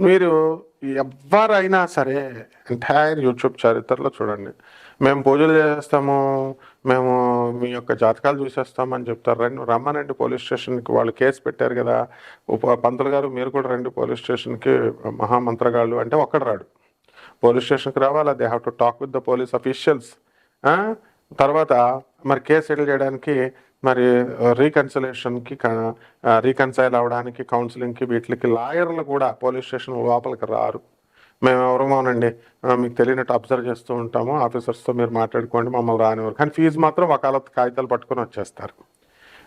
మీరు ఎవరైనా సరే ఎంటైర్ యూట్యూబ్ చరిత్రలో చూడండి. మేము పూజలు చేస్తాము మేము మీ యొక్క జాతకాలు చూసేస్తామని చెప్తారు. రండి రమ్మనండి పోలీస్ స్టేషన్కి. వాళ్ళు కేసు పెట్టారు కదా. ఉప పంతులు గారు మీరు కూడా రండి పోలీస్ స్టేషన్కి. మహామంత్రగాళ్ళు అంటే ఒక్కడు రాడు. పోలీస్ స్టేషన్కి రావాలా. They have to talk with the police officials తర్వాత మరి కేసు సెటిల్ చేయడానికి మరి రీకన్సిలేషన్కి రీకన్సైల్ అవ్వడానికి కౌన్సిలింగ్కి వీటికి లాయర్లు కూడా పోలీస్ స్టేషన్ లోపలికి రారు. మేము ఎవరమోనండి మీకు తెలియనట్టు అబ్జర్వ్ చేస్తూ ఉంటాము ఆఫీసర్స్తో మీరు మాట్లాడుకోండి మమ్మల్ని రానివారు కానీ ఫీజు మాత్రం వకాలత్ కాగితాలు పట్టుకొని వచ్చేస్తారు.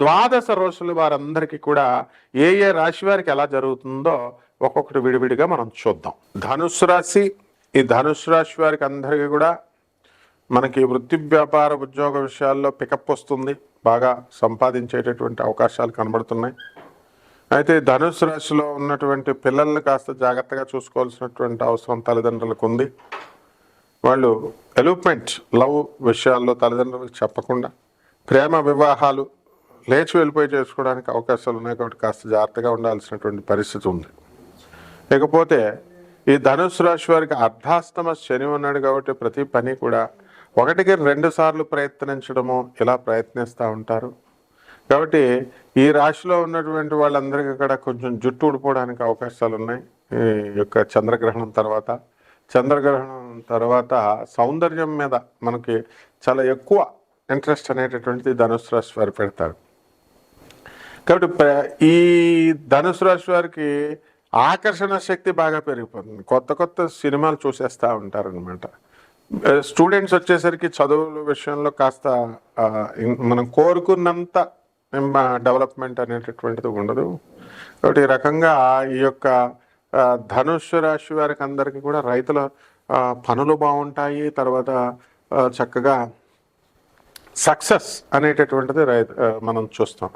ద్వాదశ రోజులు వారందరికీ కూడా ఏ ఏ రాశి వారికి ఎలా జరుగుతుందో ఒక్కొక్కటి విడివిడిగా మనం చూద్దాం. ధనుసు రాశి ఈ ధనుసు రాశి వారికి అందరికీ కూడా మనకి వృత్తి వ్యాపార ఉద్యోగ విషయాల్లో పికప్ వస్తుంది. బాగా సంపాదించేటటువంటి అవకాశాలు కనబడుతున్నాయి. అయితే ధనుసు రాశిలో ఉన్నటువంటి పిల్లల్ని కాస్త జాగ్రత్తగా చూసుకోవాల్సినటువంటి అవసరం తల్లిదండ్రులకు ఉంది. వాళ్ళు ఎలూప్మెంట్ లవ్ విషయాల్లో తల్లిదండ్రులకు చెప్పకుండా ప్రేమ వివాహాలు లేచి వెళ్ళిపోయి చేసుకోవడానికి అవకాశాలు ఉన్నాయి కాబట్టి కాస్త జాగ్రత్తగా ఉండాల్సినటువంటి పరిస్థితి ఉంది. ఇకపోతే ఈ ధనుసు రాశి వారికి అర్ధాస్తమ శని ఉన్నాడు కాబట్టి ప్రతి పని కూడా ఒకటికి రెండు సార్లు ప్రయత్నించడము ఇలా ప్రయత్నిస్తూ ఉంటారు. కాబట్టి ఈ రాశిలో ఉన్నటువంటి వాళ్ళందరికీ కూడా కొంచెం జుట్టు ఊడిపోవడానికి అవకాశాలు ఉన్నాయి. ఈ యొక్క చంద్రగ్రహణం తర్వాత చంద్రగ్రహణం తర్వాత సౌందర్యం మీద మనకి చాలా ఎక్కువ ఇంట్రెస్ట్ అనేటటువంటిది ధనుసు రాశి వారు పెడతారు. కాబట్టి ప్ర- ఈ ధనుసు రాశి వారికి ఆకర్షణ శక్తి బాగా పెరిగిపోతుంది. కొత్త కొత్త సినిమాలు చూసేస్తూ ఉంటారనమాట స్టూడెంట్స్ వచ్చేసరికి చదువుల విషయంలో కాస్త మనం కోరుకున్నంత డెవలప్మెంట్ అనేటటువంటిది ఉండదు. కాబట్టి ఈ రకంగా ఈ యొక్క ఆ, ధనుస్సు రాశి వారికి అందరికీ కూడా రైతుల పనులు బాగుంటాయి. తర్వాత చక్కగా సక్సెస్ అనేటటువంటిది రై మనం చూస్తాం.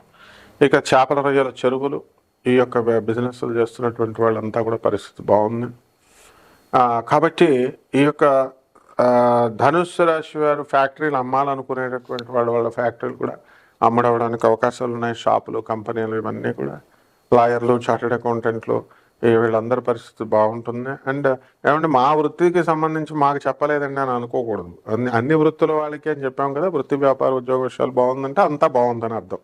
ఇక చేపల రొయ్యల చెరువులు ఈ యొక్క బిజినెస్లు చేస్తున్నటువంటి వాళ్ళంతా కూడా పరిస్థితి బాగుంది. కాబట్టి ఈ యొక్క ధనుస్సు రాశి వారు ఫ్యాక్టరీలు అమ్మాలనుకునేటటువంటి వాళ్ళు వాళ్ళ ఫ్యాక్టరీలు కూడా అమ్మడవడానికి అవకాశాలు ఉన్నాయి షాపులు కంపెనీలు ఇవన్నీ కూడా. లాయర్లు చార్టెడ్ అకౌంటెంట్లు వీళ్ళందరి పరిస్థితి బాగుంటుంది. అండ్ ఏమంటే మా వృత్తికి సంబంధించి మాకు చెప్పలేదండి అని అనుకోకూడదు. అన్ని అన్ని వృత్తుల వాళ్ళకి అని చెప్పాం కదా వృత్తి వ్యాపార ఉద్యోగ విషయాలు బాగుందంటే అంతా బాగుందని అర్థం.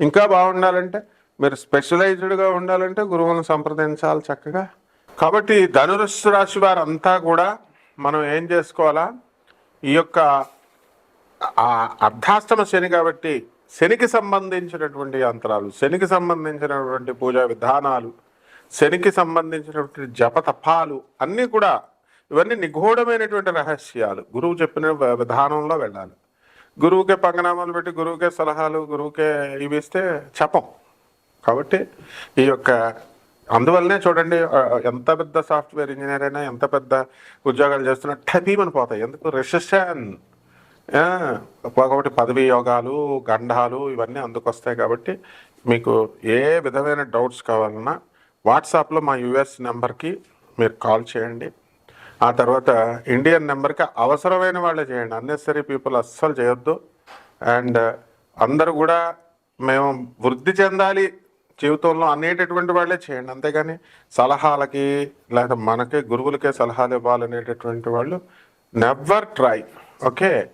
ఇంకా బాగుండాలంటే మీరు స్పెషలైజ్డ్గా ఉండాలంటే గురువులను సంప్రదించాలి చక్కగా. కాబట్టి ధనురస్సు రాశి అంతా కూడా మనం ఏం చేసుకోవాలా? ఈ యొక్క అర్ధాష్టమ శని కాబట్టి శనికి సంబంధించినటువంటి యంత్రాలు శనికి సంబంధించినటువంటి పూజా విధానాలు శనికి సంబంధించినటువంటి జప తపాలు అన్నీ కూడా ఇవన్నీ నిగూఢమైనటువంటి రహస్యాలు. గురువు చెప్పిన విధానంలో వెళ్ళాలి. గురువుకే పంగనామాలు పెట్టి గురువుకే సలహాలు గురువుకే ఇవి ఇస్తే చెప్పం కాబట్టి ఈ యొక్క అందువల్లనే చూడండి ఎంత పెద్ద సాఫ్ట్వేర్ ఇంజనీర్ అయినా ఎంత పెద్ద ఉద్యోగాలు చేస్తున్నా టపీమని పోతాయి. ఎందుకు? రెసిషన్. ఒకటి పదవి యోగాలు గండాలు ఇవన్నీ అందుకొస్తాయి కాబట్టి మీకు ఏ విధమైన డౌట్స్ కావాలన్నా వాట్సాప్లో మా యుఎస్ నెంబర్కి మీరు కాల్ చేయండి. ఆ తర్వాత ఇండియన్ నెంబర్కి అవసరమైన వాళ్ళే చేయండి. అన్నెసరీ పీపుల్ అస్సలు చేయొద్దు. అండ్ అందరూ కూడా మేము వృద్ధి చెందాలి జీవితంలో అనేటటువంటి వాళ్ళే చేయండి. అంతేగాని సలహాలకి లేదా మనకి గురువులకే సలహాలు ఇవ్వాలనేటటువంటి వాళ్ళు నెవర్ ట్రై ఓకే?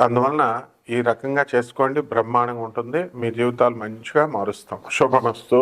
అందువలన ఈ రకంగా చేసుకోండి. బ్రహ్మాండంగా ఉంటుంది. మీ జీవితాలు మంచిగా మారుస్తాం. శుభమస్తు.